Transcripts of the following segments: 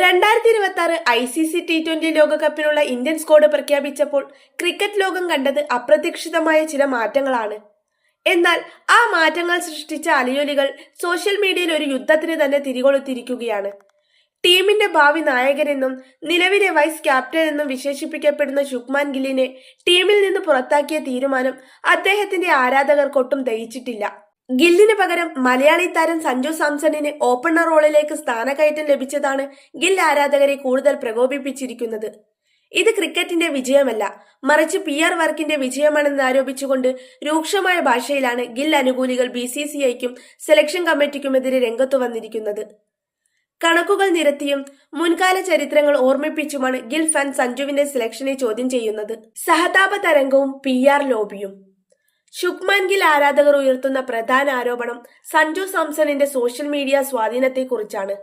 രണ്ടായിരത്തി ഇരുപത്തി ആറ് I C C T twenty ലോകകപ്പിനുള്ള Indian squad പ്രഖ്യാപിച്ചപ്പോൾ ക്രിക്കറ്റ് ലോകം കണ്ടത് അപ്രതീക്ഷിതമായ ചില മാറ്റങ്ങളാണ്. എന്നാൽ ആ മാറ്റങ്ങൾ സൃഷ്ടിച്ച അലയൊലികൾ സോഷ്യൽ മീഡിയയിൽ ഒരു യുദ്ധത്തിന് തന്നെ തിരികൊളുത്തിരിക്കുകയാണ് ടീമിന്റെ ഭാവി നായകനെന്നും നിലവിലെ വൈസ് ക്യാപ്റ്റൻ എന്നും വിശേഷിപ്പിക്കപ്പെടുന്ന ശുക്മാൻ ഗില്ലിനെ ടീമിൽ നിന്ന് പുറത്താക്കിയ തീരുമാനം അദ്ദേഹത്തിന്റെ ആരാധകർക്കൊട്ടും ദഹിച്ചിട്ടില്ല. ഗില്ലിന് പകരം മലയാളി താരം സഞ്ജു സാംസണിന് ഓപ്പണർ റോളിലേക്ക് സ്ഥാനക്കയറ്റം ലഭിച്ചതാണ് ഗിൽ ആരാധകരെ കൂടുതൽ പ്രകോപിപ്പിച്ചിരിക്കുന്നത്. ഇത് ക്രിക്കറ്റിന്റെ വിജയമല്ല മറിച്ച് പി ആർ വർക്കിന്റെ വിജയമാണെന്ന് ആരോപിച്ചുകൊണ്ട് രൂക്ഷമായ ഭാഷയിലാണ് ഗിൽ അനുകൂലികൾ ബി സി സി ഐക്കും സെലക്ഷൻ കമ്മിറ്റിക്കുമെതിരെ രംഗത്തു വന്നിരിക്കുന്നത്. കണക്കുകൾ നിരത്തിയും മുൻകാല ചരിത്രങ്ങൾ ഓർമ്മിപ്പിച്ചുമാണ് ഗിൽ ഫാൻ സഞ്ജുവിന്റെ സെലക്ഷനെ ചോദ്യം ചെയ്യുന്നത്. സഹതാപ തരംഗവും പി ആർ ലോബിയും ശുക്മാൻ ഗിൽ ആരാധകർ ഉയർത്തുന്ന പ്രധാന ആരോപണം സഞ്ജു സാംസണിന്റെ സോഷ്യൽ മീഡിയ സ്വാധീനത്തെക്കുറിച്ചാണ്.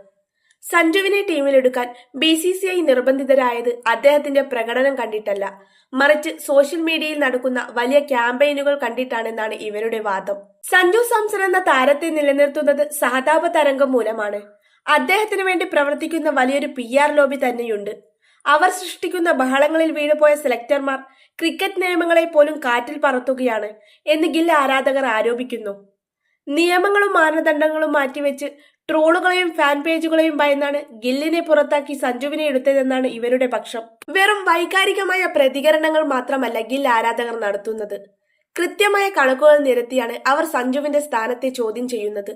സഞ്ജുവിനെ ടീമിലെടുക്കാൻ ബി സി സി ഐ നിർബന്ധിതരായത് അദ്ദേഹത്തിന്റെ പ്രകടനം കണ്ടിട്ടല്ല. മറിച്ച് സോഷ്യൽ മീഡിയയിൽ നടക്കുന്ന വലിയ ക്യാമ്പയിനുകൾ കണ്ടിട്ടാണെന്നാണ് ഇവരുടെ വാദം. സഞ്ജു സാംസൺ എന്ന താരത്തെ നിലനിർത്തുന്നത് സഹതാപ തരംഗം മൂലമാണ്. അദ്ദേഹത്തിന് വേണ്ടി പ്രവർത്തിക്കുന്ന വലിയൊരു പി ആർ ലോബി തന്നെയുണ്ട്. അവർ സൃഷ്ടിക്കുന്ന ബഹളങ്ങളിൽ വീണുപോയ സെലക്ടർമാർ ക്രിക്കറ്റ് നിയമങ്ങളെ പോലും കാറ്റിൽ പറത്തുകയാണ് എന്ന് ഗിൽ ആരാധകർ ആരോപിക്കുന്നു. നിയമങ്ങളും മാനദണ്ഡങ്ങളും മാറ്റിവെച്ച് ട്രോളുകളെയും ഫാൻ പേജുകളെയും ഭയന്നാണ് ഗില്ലിനെ പുറത്താക്കി സഞ്ജുവിനെ എടുത്തതെന്നാണ് ഇവരുടെ പക്ഷം. വെറും വൈകാരികമായ പ്രതികരണങ്ങൾ മാത്രമല്ല ഗിൽ ആരാധകർ നടത്തുന്നത്. കൃത്യമായ കണക്കുകൾ നിരത്തിയാണ് അവർ സഞ്ജുവിന്റെ സ്ഥാനത്തെ ചോദ്യം ചെയ്യുന്നത്.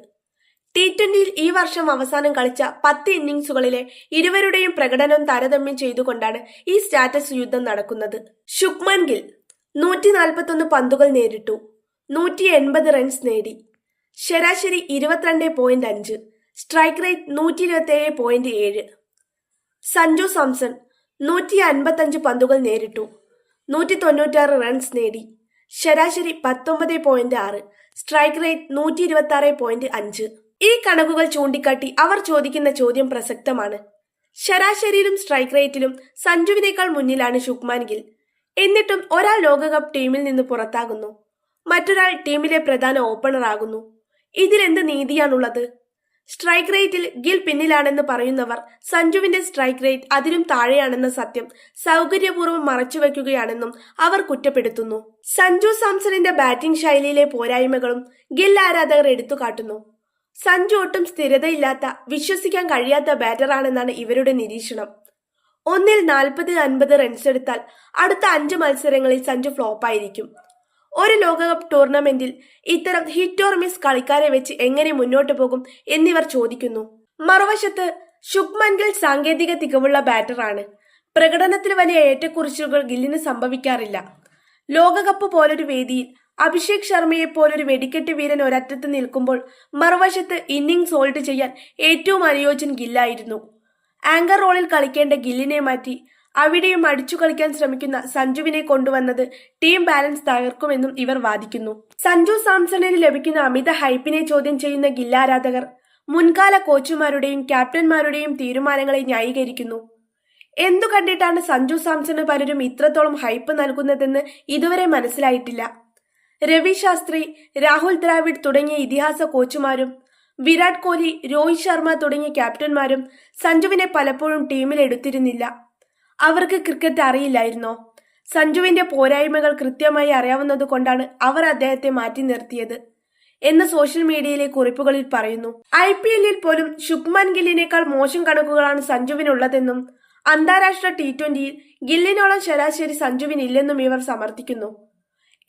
ടി ട്വന്റിയിൽ ഈ വർഷം അവസാനം കളിച്ച പത്ത് ഇന്നിംഗ്സുകളിലെ ഇരുവരുടെയും പ്രകടനം താരതമ്യം ചെയ്തുകൊണ്ടാണ് ഈ സ്റ്റാറ്റസ് യുദ്ധം നടക്കുന്നത്. ശുക്മാൻ ഗിൽ നൂറ്റി നാൽപ്പത്തൊന്ന് പന്തുകൾ നേരിട്ടു. നൂറ്റി എൺപത് റൺസ് നേടി. ശരാശരി ഇരുപത്തിരണ്ട് പോയിന്റ് അഞ്ച്. സ്ട്രൈക്ക് റേറ്റ് നൂറ്റി ഇരുപത്തി ഏഴ്. പോയിന്റ് ഏഴ് സഞ്ജു സാംസൺ നൂറ്റി അൻപത്തഞ്ച് പന്തുകൾ നേരിട്ടു. നൂറ്റി തൊണ്ണൂറ്റാറ് റൺസ് നേടി. ശരാശരി പത്തൊമ്പത് പോയിന്റ് ആറ്. സ്ട്രൈക്ക് റേറ്റ് നൂറ്റി ഇരുപത്തി ആറ് പോയിന്റ് അഞ്ച്. ഈ കണക്കുകൾ ചൂണ്ടിക്കാട്ടി അവർ ചോദിക്കുന്ന ചോദ്യം പ്രസക്തമാണ്. ശരാശരിയിലും സ്ട്രൈക്ക് റേറ്റിലും സഞ്ജുവിനേക്കാൾ മുന്നിലാണ് ശുക്മാൻ ഗിൽ. എന്നിട്ടും ഒരാൾ ലോകകപ്പ് ടീമിൽ നിന്ന് പുറത്താകുന്നു. മറ്റൊരാൾ ടീമിലെ പ്രധാന ഓപ്പണർ ആകുന്നു. ഇതിലെന്ത് നീതിയാണുള്ളത്? സ്ട്രൈക്ക് റേറ്റിൽ ഗിൽ പിന്നിലാണെന്ന് പറയുന്നവർ സഞ്ജുവിന്റെ സ്ട്രൈക്ക് റേറ്റ് അതിലും താഴെയാണെന്ന സത്യം സൗകര്യപൂർവം മറച്ചുവെക്കുകയാണെന്നും അവർ കുറ്റപ്പെടുത്തുന്നു. സഞ്ജു സാംസണിന്റെ ബാറ്റിംഗ് ശൈലിയിലെ പോരായ്മകളും ഗിൽ ആരാധകർ എടുത്തുകാട്ടുന്നു. സഞ്ജു ഒട്ടും സ്ഥിരതയില്ലാത്ത വിശ്വസിക്കാൻ കഴിയാത്ത ബാറ്റർ ആണെന്നാണ് ഇവരുടെ നിരീക്ഷണം. ഒന്നിൽ നാൽപ്പത് അൻപത് റൺസ് എടുത്താൽ അടുത്ത അഞ്ച് മത്സരങ്ങളിൽ സഞ്ജു ഫ്ലോപ്പായിരിക്കും ഒരു ലോകകപ്പ് ടൂർണമെന്റിൽ ഇത്തരം ഹിറ്റ് ഓർ മിസ് കളിക്കാരെ വെച്ച് എങ്ങനെ മുന്നോട്ട് പോകും എന്നിവർ ചോദിക്കുന്നു. മറുവശത്ത് ശുഭ്മൻ ഗിൽ സാങ്കേതിക തികവുള്ള ബാറ്ററാണ്. പ്രകടനത്തിൽ വലിയ ഏറ്റക്കുറിച്ചുകൾ ഗില്ലിന് സംഭവിക്കാറില്ല. ലോകകപ്പ് പോലൊരു വേദിയിൽ അഭിഷേക് ശർമ്മയെ പോലൊരു വെടിക്കെട്ട് വീരൻ ഒരറ്റത്ത് നിൽക്കുമ്പോൾ മറുവശത്ത് ഇന്നിംഗ്സ് ഹോൾഡ് ചെയ്യാൻ ഏറ്റവും അനുയോജ്യൻ ഗില്ലായിരുന്നു. ആങ്കർ റോളിൽ കളിക്കേണ്ട ഗില്ലിനെ മാറ്റി അവിടെയും അടിച്ചു കളിക്കാൻ ശ്രമിക്കുന്ന സഞ്ജുവിനെ കൊണ്ടുവന്നത് ടീം ബാലൻസ് തകർക്കുമെന്നും ഇവർ വാദിക്കുന്നു. സഞ്ജു സാംസണിന് ലഭിക്കുന്ന അമിത ഹൈപ്പിനെ ചോദ്യം ചെയ്യുന്ന ഗില്ലാരാധകർ മുൻകാല കോച്ചുമാരുടെയും ക്യാപ്റ്റന്മാരുടെയും തീരുമാനങ്ങളെ ന്യായീകരിക്കുന്നു. എന്തു കണ്ടിട്ടാണ് സഞ്ജു സാംസണ് പലരും ഇത്രത്തോളം ഹൈപ്പ് നൽകുന്നതെന്ന് ഇതുവരെ മനസ്സിലായിട്ടില്ല. രവി ശാസ്ത്രി രാഹുൽ ദ്രാവിഡ് തുടങ്ങിയ ഇതിഹാസ കോച്ചുമാരും വിരാട് കോഹ്ലി രോഹിത് ശർമ്മ തുടങ്ങിയ ക്യാപ്റ്റന്മാരും സഞ്ജുവിനെ പലപ്പോഴും ടീമിൽ എടുത്തിരുന്നില്ല. അവർക്ക് ക്രിക്കറ്റ് അറിയില്ലായിരുന്നോ? സഞ്ജുവിന്റെ പോരായ്മകൾ കൃത്യമായി അറിയാവുന്നത് കൊണ്ടാണ് അവർ അദ്ദേഹത്തെ മാറ്റി നിർത്തിയത് എന്ന് സോഷ്യൽ മീഡിയയിലെ കുറിപ്പുകളിൽ പറയുന്നു. ഐ പി എല്ലിൽ പോലും ശുഭ്മാൻ ഗില്ലിനേക്കാൾ മോശം കണക്കുകളാണ് സഞ്ജുവിനുള്ളതെന്നും അന്താരാഷ്ട്ര ടി ട്വന്റിയിൽ ഗില്ലിനോളം ശരാശരി സഞ്ജുവിനില്ലെന്നും ഇവർ സമർത്ഥിക്കുന്നു.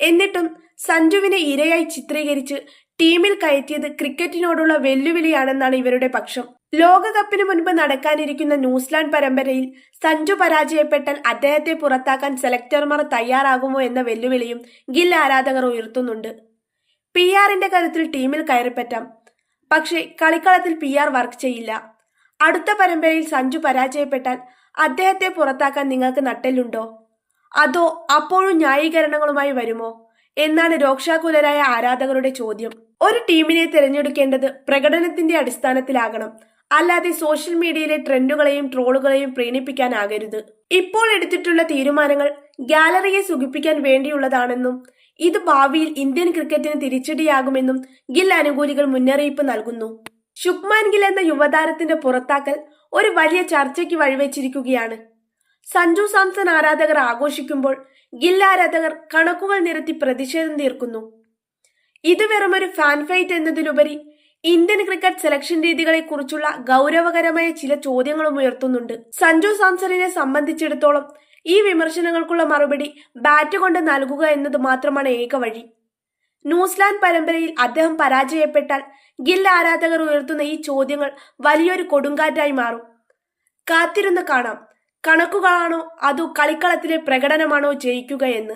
എന്നിട്ടും സഞ്ജുവിനെ ഇരയായി ചിത്രീകരിച്ച് ടീമിൽ കയറ്റിയത് ക്രിക്കറ്റിനോടുള്ള വെല്ലുവിളിയാണെന്നാണ് ഇവരുടെ പക്ഷം. ലോകകപ്പിന് മുൻപ് നടക്കാനിരിക്കുന്ന ന്യൂസിലാൻഡ് പരമ്പരയിൽ സഞ്ജു പരാജയപ്പെട്ടാൽ അദ്ദേഹത്തെ പുറത്താക്കാൻ സെലക്ടർമാർ തയ്യാറാകുമോ എന്ന വെല്ലുവിളിയും ഗിൽ ആരാധകർ ഉയർത്തുന്നുണ്ട്. പി ആറിന്റെ ടീമിൽ കയറിപ്പറ്റാം. പക്ഷേ കളിക്കളത്തിൽ പി ആർ വർക്ക് ചെയ്യില്ല. അടുത്ത പരമ്പരയിൽ സഞ്ജു പരാജയപ്പെട്ടാൽ അദ്ദേഹത്തെ പുറത്താക്കാൻ നിങ്ങൾക്ക് നട്ടെല്ലുണ്ടോ? അതോ അപ്പോഴും ന്യായീകരണങ്ങളുമായി വരുമോ? എന്നാണ് രോക്ഷാകുലരായ ആരാധകരുടെ ചോദ്യം. ഒരു ടീമിനെ തിരഞ്ഞെടുക്കേണ്ടത് പ്രകടനത്തിന്റെ അടിസ്ഥാനത്തിലാകണം. അല്ലാതെ സോഷ്യൽ മീഡിയയിലെ ട്രെൻഡുകളെയും ട്രോളുകളെയും പ്രീണിപ്പിക്കാനാകരുത്. ഇപ്പോൾ എടുത്തിട്ടുള്ള തീരുമാനങ്ങൾ ഗാലറിയെ സുഖിപ്പിക്കാൻ വേണ്ടിയുള്ളതാണെന്നും ഇത് ഭാവിയിൽ ഇന്ത്യൻ ക്രിക്കറ്റിന് തിരിച്ചടിയാകുമെന്നും ഗിൽ അനുകൂലികൾ മുന്നറിയിപ്പ് നൽകുന്നു. ശുക്മാൻ ഗിൽ എന്ന യുവതാരത്തിന്റെ പുറത്താക്കൽ ഒരു വലിയ ചർച്ചയ്ക്ക് വഴിവെച്ചിരിക്കുകയാണ്. സഞ്ജു സാംസൺ ആരാധകർ ആഘോഷിക്കുമ്പോൾ ഗിൽ ആരാധകർ കണക്കുകൾ നിരത്തി പ്രതിഷേധം തീർക്കുന്നു. ഇത് വെറുമൊരു ഫാൻ ഫൈറ്റ് എന്നതിലുപരി ഇന്ത്യൻ ക്രിക്കറ്റ് സെലക്ഷൻ രീതികളെക്കുറിച്ചുള്ള ഗൗരവകരമായ ചില ചോദ്യങ്ങളും ഉയർത്തുന്നുണ്ട്. സഞ്ജു സാംസണിനെ സംബന്ധിച്ചിടത്തോളം ഈ വിമർശനങ്ങൾക്കുള്ള മറുപടി ബാറ്റ് കൊണ്ട് നൽകുക എന്നത് മാത്രമാണ് ഏക വഴി. ന്യൂസിലാൻഡ് പരമ്പരയിൽ അദ്ദേഹം പരാജയപ്പെട്ടാൽ ഗിൽ ആരാധകർ ഉയർത്തുന്ന ഈ ചോദ്യങ്ങൾ വലിയൊരു കൊടുങ്കാറ്റായി മാറും. കാത്തിരുന്ന് കാണാം. കണക്കുകളാണോ? അതോ കളിക്കളത്തിലെ പ്രകടനമാണോ ജയിക്കുക എന്ന്?